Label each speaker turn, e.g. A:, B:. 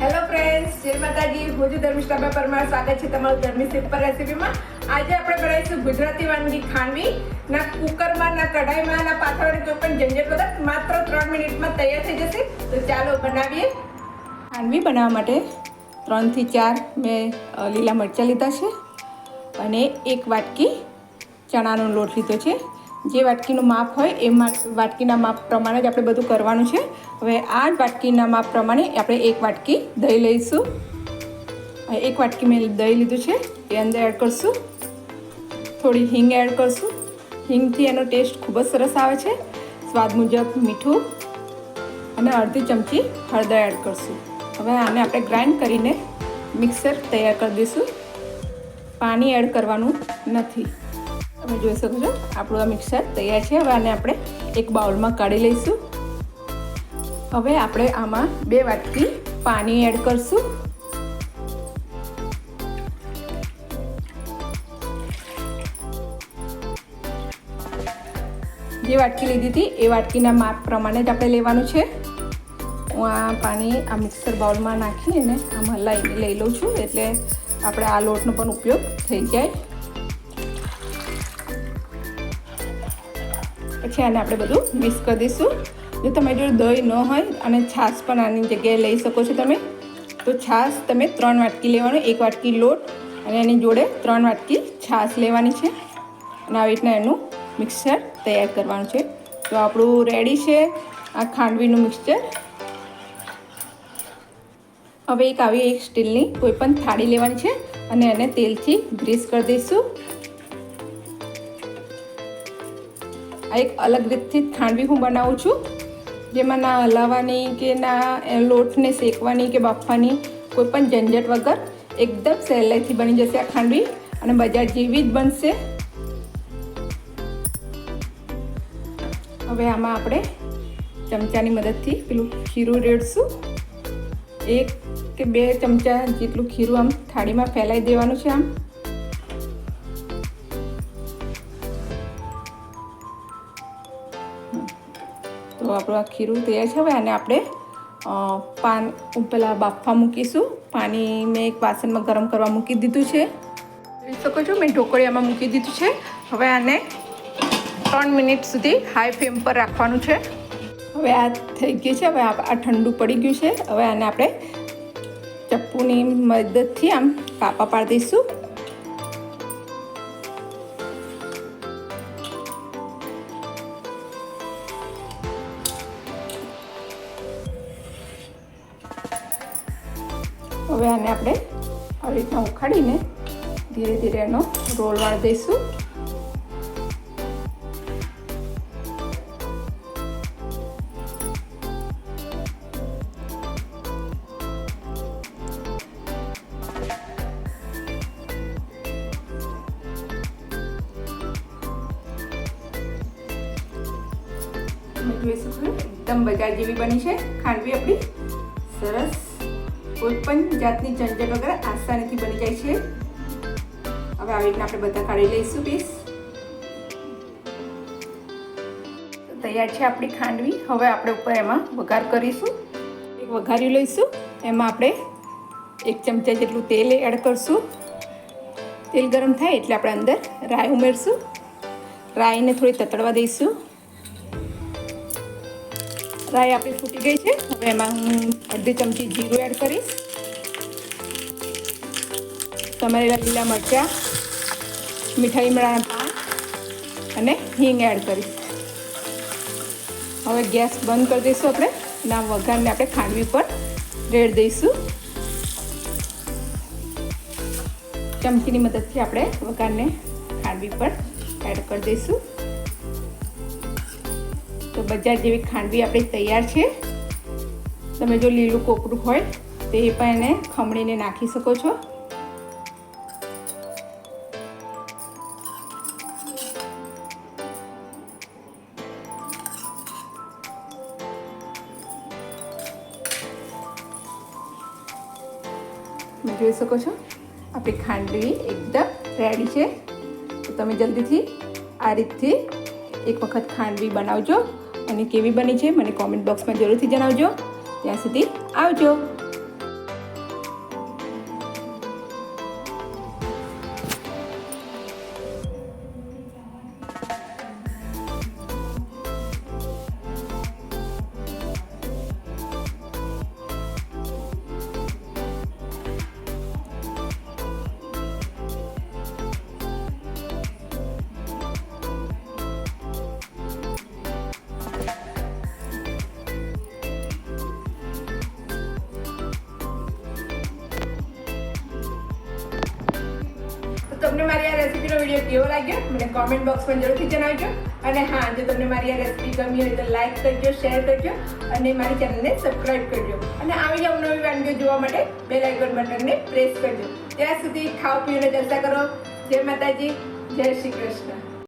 A: જય માતાજી. હું છું ધર્મિષ્ઠાબા પરમાર. સ્વાગત છે તમારું ધર્મી સિમ્પલ રેસીપીમાં. આજે આપણે બનાવીશું ગુજરાતી વાનગી ખાંડવી. ના કુકરમાં, ના કઢાઈમાં, ના પાથરવાની કોઈ પણ ઝંઝટ વગર માત્ર ત્રણ મિનિટમાં તૈયાર થઈ જશે. તો ચાલો બનાવીએ. ખાંડવી બનાવવા માટે ત્રણથી ચાર મેં લીલા મરચાં લીધા છે. અને એક વાટકી ચણાનો લોટ લીધો છે. જે વાટકીનું માપ હોય એ વાટકીના માપ પ્રમાણે જ આપણે બધું કરવાનું છે. હવે આ વાટકીના માપ પ્રમાણે આપણે એક વાટકી દહીં લઈશું. એક વાટકી મેં દહીં લીધું છે, એ અંદર એડ કરશું. થોડી હિંગ એડ કરશું. હિંગથી એનો ટેસ્ટ ખૂબ જ સરસ આવે છે. સ્વાદ મુજબ મીઠું અને અડધી ચમચી હળદર એડ કરશું. હવે આને આપણે ગ્રાઇન્ડ કરીને મિક્સર તૈયાર કરી દઈશું. પાણી એડ કરવાનું નથી. તમે જોઈ શકો છો આપણું આ મિક્સર તૈયાર છે. હવે આને આપણે એક બાઉલમાં કાઢી લઈશું. હવે આપણે આમાં બે વાટકી પાણી એડ કરશું. જે વાટકી લીધી હતી, એ વાટકીના માપ પ્રમાણે જ આપણે લેવાનું છે. હું આ પાણી આ મિક્સર બાઉલમાં નાખીને આમાં લઈને લઈ લઉં છું. એટલે આપણે આ લોટનો પણ ઉપયોગ થઈ જાય. પછી આને આપણે બધું મિક્સ કરી દઈશું. જો તમારી જોડે દહીં ન હોય અને છાશ પણ આની જગ્યાએ લઈ શકો છો તમે, તો છાશ તમે ત્રણ વાટકી લેવાનું, એક વાટકી લોટ અને એની જોડે ત્રણ વાટકી છાશ લેવાની છે. અને આવી રીતના એનું મિક્સર તૈયાર કરવાનું છે. તો આપણું રેડી છે આ ખાંડવીનું મિક્સચર હવે એક આવી એક સ્ટીલની કોઈ પણ થાળી લેવાની છે અને એને તેલથી ગ્રીસ કરી દઈશું. આ એક અલગ રીતથી ખાંડવી હું બનાવું છું, જેમાં ના હલાવવાની કે ના લોટને શેકવાની કે બાફવાની કોઈ પણ ઝંઝટ વગર એકદમ સહેલાઈથી બની જશે આ ખાંડવી અને બજાર જેવી જ બનશે. હવે આમાં આપણે ચમચાની મદદથી પેલું ખીરું રેડશું. એક કે બે ચમચા જેટલું ખીરું આમ થાળીમાં ફેલાઈ દેવાનું છે આમ. તો આપણું આ ખીરું તૈયાર છે હવે આને આપણે પાન પેલા બાફવા મૂકીશું. પાણી મેં એક વાસણમાં ગરમ કરવા મૂકી દીધું છે. જોઈ શકો છો, મેં ઢોકળિયામાં મૂકી દીધું છે. હવે આને ત્રણ મિનિટ સુધી હાઈ ફ્લેમ પર રાખવાનું છે. હવે આ થઈ ગયું છે, હવે આ ઠંડુ પડી ગયું છે. હવે આને આપણે ચપ્પુની મદદથી આમ કાપા પાડી દઈશું. હવે આને આપણે આવી રીતના ઉખાડીને ધીરે ધીરે એનો રોલ વાળી દઈશું. જોઈ શકો એકદમ બજાર જેવી બની છે. ખાંડવી આપણી સરસ કોઈ પણ જાતની ઝંઝટ વગર આસાનીથી બની જાય છે. હવે આવી રીતના આપણે બધા કાઢી લઈશું પીસ તૈયાર છે આપણી ખાંડવી. હવે આપણે ઉપર એમાં વઘાર કરીશું. એક વઘારી લઈશું. એમાં આપણે એક ચમચા જેટલું તેલ એડ કરશું. તેલ ગરમ થાય એટલે આપણે અંદર રાઈ ઉમેરશું. રાઈને થોડી તતડવા દઈશું. રાઈ આપણી ફૂટી ગઈ છે. હવે એમાં હું અડધી ચમચી જીરું એડ કરીશ. સમારેલા લીલા મરચાં મીઠાઈ મળાના પાન અને હિંગ એડ કરીશ. હવે ગેસ બંધ કરી દઈશું આપણે આ વઘારને આપણે ખાંડવી પર રેડ દઈશું. ચમચીની મદદથી આપણે વઘારને ખાંડવી પર એડ કરી દઈશું. તો બજાર જેવી ખાંડવી આપણી તૈયાર છે. તમે જો લીલું કોપરું હોય, તો પણ એને ખમણીને નાખી શકો છો. જોઈ શકો છો, આપણી ખાંડવી એકદમ રેડી છે. તો તમે જલ્દીથી આ રીતથી એક વખત ખાંડવી બનાવજો. અને કેવી બની છે મને કોમેન્ટ બોક્સમાં જરૂરથી જણાવજો. ત્યાં સુધી આવજો. તમને મારી આ રેસીપીનો વીડિયો કેવો લાગ્યો, મને કોમેન્ટ બોક્સમાં જરૂરથી જણાવજો. અને હા, જો તમને મારી આ રેસીપી ગમી હોય તો લાઈક કરજો શેર કરજો અને મારી ચેનલને સબસ્ક્રાઈબ કરજો. અને આવી જ અવનવી વાનગીઓ જોવા માટે બેલ આઇકોન બટનને પ્રેસ કરજો. ત્યાં સુધી ખાઓ, પીઓને ચર્ચા કરો. જય માતાજી, જય શ્રી કૃષ્ણ.